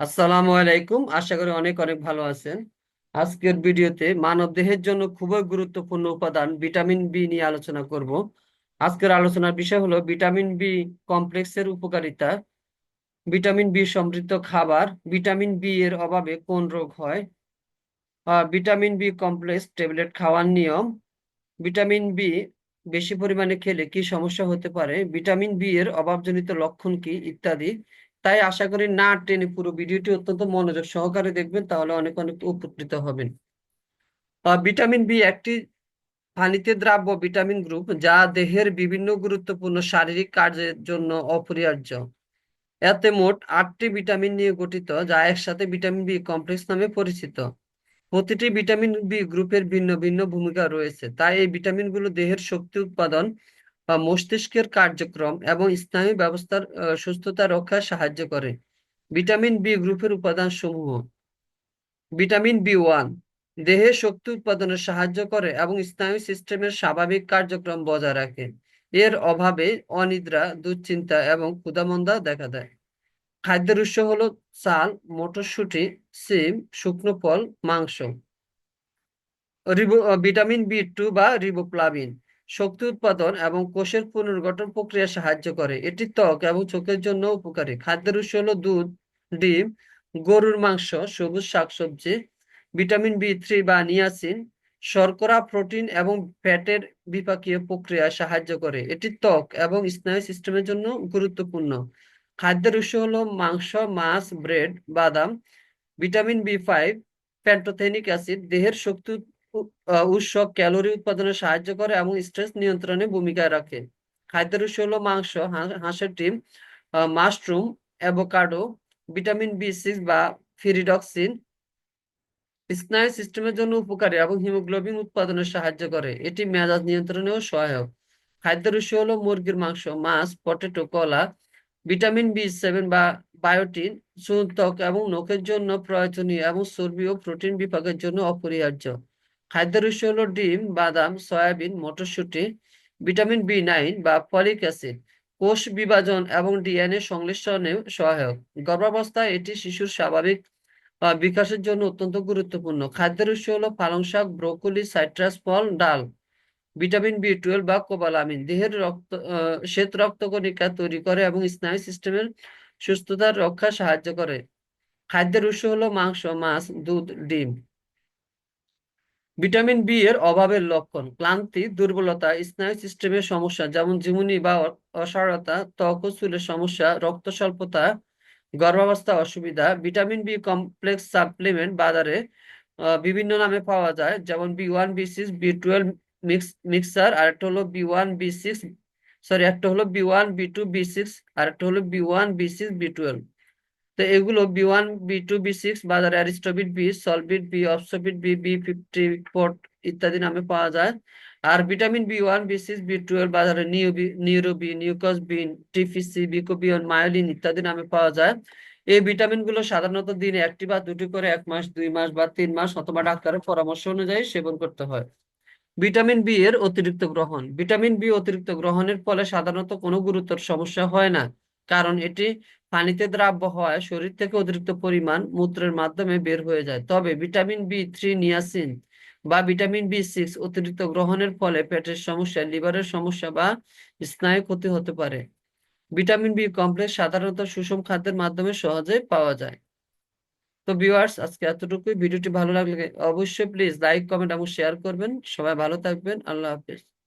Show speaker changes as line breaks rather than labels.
আসসালামু আলাইকুম। আশা করি অনেক অনেক ভালো আছেন। আজকের ভিডিওতে মানব দেহের জন্য খুবই গুরুত্বপূর্ণ উপাদান ভিটামিন বি নিয়ে আলোচনা করব। আজকের আলোচনার বিষয় হলো ভিটামিন বি কমপ্লেক্সের উপকারিতা, ভিটামিন বি সমৃদ্ধ খাবার, ভিটামিন বি এর অভাবে কোন রোগ হয় ভিটামিন বি কমপ্লেক্স ট্যাবলেট খাওয়ার নিয়ম, ভিটামিন বি বেশি পরিমাণে খেলে কি সমস্যা হতে পারে, ভিটামিন বি এর অভাবজনিত লক্ষণ কি, ইত্যাদি। তাই আশা করি না টেনে পুরো ভিডিওটি অত্যন্ত মনোযোগ সহকারে দেখবেন, তাহলে অনেক অনেক উপকৃত হবেন। ভিটামিন বি একটি পানিতে দ্রাব্য ভিটামিন গ্রুপ, যা দেহের বিভিন্ন গুরুত্বপূর্ণ শারীরিক কার্যের জন্য অপরিহার্য। এতে মোট আটটি ভিটামিন নিয়ে গঠিত, যা একসাথে ভিটামিন বি কমপ্লেক্স নামে পরিচিত। প্রতিটি ভিটামিন বি গ্রুপের ভিন্ন ভিন্ন ভূমিকা রয়েছে, তাই এই ভিটামিনগুলো দেহের শক্তি উৎপাদন বা মস্তিষ্কের কার্যক্রম এবং স্নায়ু ব্যবস্থার সুস্থতা রক্ষায় সাহায্য করে। ভিটামিন বি গ্রুপের উপাদান সমূহ ভিটামিন বি ওয়ান, দেহে শক্তি উৎপাদনে সাহায্য করে এবং স্নায়ু সিস্টেমের স্বাভাবিক কার্যক্রম বজায় রাখে। এর অভাবে অনিদ্রা, দুশ্চিন্তা এবং ক্ষুধামন্দা দেখা দেয়। খাদ্যের উৎস হলো চাল, মটরশুঁটি, সিম, শুকনো ফল, মাংস। রিবো ভিটামিন বি টু বা রিবোপ্লাভিন শক্তি উৎপাদন এবং কোষের পুনর্গঠন প্রক্রিয়া সাহায্য করে। এটি ত্বক এবং চোখের জন্য উপকারী। খাদ্যের উৎস হলো দুধ, ডিম, গরুর মাংস, সবুজ শাকসবজি, ভিটামিন বি থ্রি বা নিয়াসিন, শর্করা, প্রোটিন এবং ফ্যাটের বিপাকীয় প্রক্রিয়ায় সাহায্য করে। এটি ত্বক এবং স্নায়ু সিস্টেমের জন্য গুরুত্বপূর্ণ। খাদ্যের উৎস হলো মাংস, মাছ, ব্রেড, বাদাম, vitamin B five, pantothenic acid, দেহের শক্তি উ- আহ, উৎস ক্যালোরি উৎপাদনে সাহায্য করে এবং স্ট্রেস নিয়ন্ত্রণে ভূমিকা রাখে। খাদ্যের উৎস হলো মাংস হাঁসের ডিম mushroom avocado vitamin B six বা ফিরিডক্সিন স্নায়ু সিস্টেমের জন্য উপকারী এবং হিমোগ্লোবিন উৎপাদনে সাহায্য করে। এটি মেজাজ নিয়ন্ত্রণেও সহায়ক। খাদ্যের উৎস হলো মুরগির মাংস মাছ পটেটো কলা ভিটামিন বি সেভেন বা বায়োটিন চুল ত্বক এবং নখের জন্য প্রয়োজনীয় এবং চর্বি ও প্রোটিন বিভাগের জন্য অপরিহার্য। খাদ্যের উৎস হলো ডিম, বাদাম, সয়াবিন, মটরশুঁটি, ভিটামিন বি নাইন বা ফলিক অ্যাসিড। কোষ বিভাজন এবং ডিএনএ সংশ্লেষণেও সহায়ক। গর্ভাবস্থায় এটি শিশুর স্বাভাবিক বিকাশের জন্য অত্যন্ত গুরুত্বপূর্ণ। খাদ্যের উৎস হলো পালং শাক, ব্রোকলি, সাইট্রাস, ফল, ডাল, ভিটামিন বি টুয়েলভ বা কোবালামিন। দেহের রক্ত শ্বেত রক্তকণিকা তৈরি করে এবং স্নায়ু সিস্টেমের সুস্থতার রক্ষা সাহায্য করে। খাদ্যের উৎস হলো মাংস, মাছ, দুধ, ডিম। ভিটামিন বি এর অভাবের লক্ষণ, ক্লান্তি, দুর্বলতা, স্নায়ু সিস্টেমের সমস্যা, যেমন ঝিমুনি বা অসারতা ত্বক ও চুলের সমস্যা, রক্ত স্বল্পতা, গর্ভাবস্থা অসুবিধা, ভিটামিন বি কমপ্লেক্স সাপ্লিমেন্ট বাজারে বিভিন্ন নামে পাওয়া যায়, যেমন B one B six B twelve mix, mixer, আর একটা হলো B one B six sorry একটা হলো B one B two B six আর একটা হলো B one B six B twelve তো এগুলো B one B two B six বাজারে Aristovit B Solvit B Opsovit B B fifty four ইত্যাদি নামে পাওয়া যায়। আর vitamin B one B six B twelve বাজারে নিউ বি নিউরোবি নিউকস বিন টিফিসি বিকোবিয়ন মায়োলিন ইত্যাদি নামে পাওয়া যায়। এই ভিটামিনগুলো সাধারণত দিনে একটি বা দুটি করে, এক মাস, দুই মাস বা তিন মাস অথবা ডাক্তারের পরামর্শ অনুযায়ী সেবন করতে হয়। ভিটামিন বি এর অতিরিক্ত গ্রহণ। ভিটামিন বি অতিরিক্ত গ্রহণের ফলে সাধারণত কোনো গুরুতর সমস্যা হয় না। কারণ এটি পানিতে দ্রাব্য হওয়ায় শরীর থেকে অতিরিক্ত পরিমাণ মূত্রের মাধ্যমে বের হয়ে যায়। তবে ভিটামিন বি থ্রি, নিয়াসিন বা ভিটামিন বি সিক্স অতিরিক্ত গ্রহণের ফলে পেটের সমস্যা, লিভারের সমস্যা বা স্নায়ু ক্ষতি হতে পারে। ভিটামিন বি কমপ্লেক্স সাধারণত সুষম খাদ্যের মাধ্যমে সহজে পাওয়া যায়। তো ভিউয়ার্স, আজকে এতটুকুই। ভিডিওটি ভালো লাগলে অবশ্যই প্লিজ লাইক, কমেন্ট এবং শেয়ার করবেন। সবাই ভালো থাকবেন। আল্লাহ হাফেজ।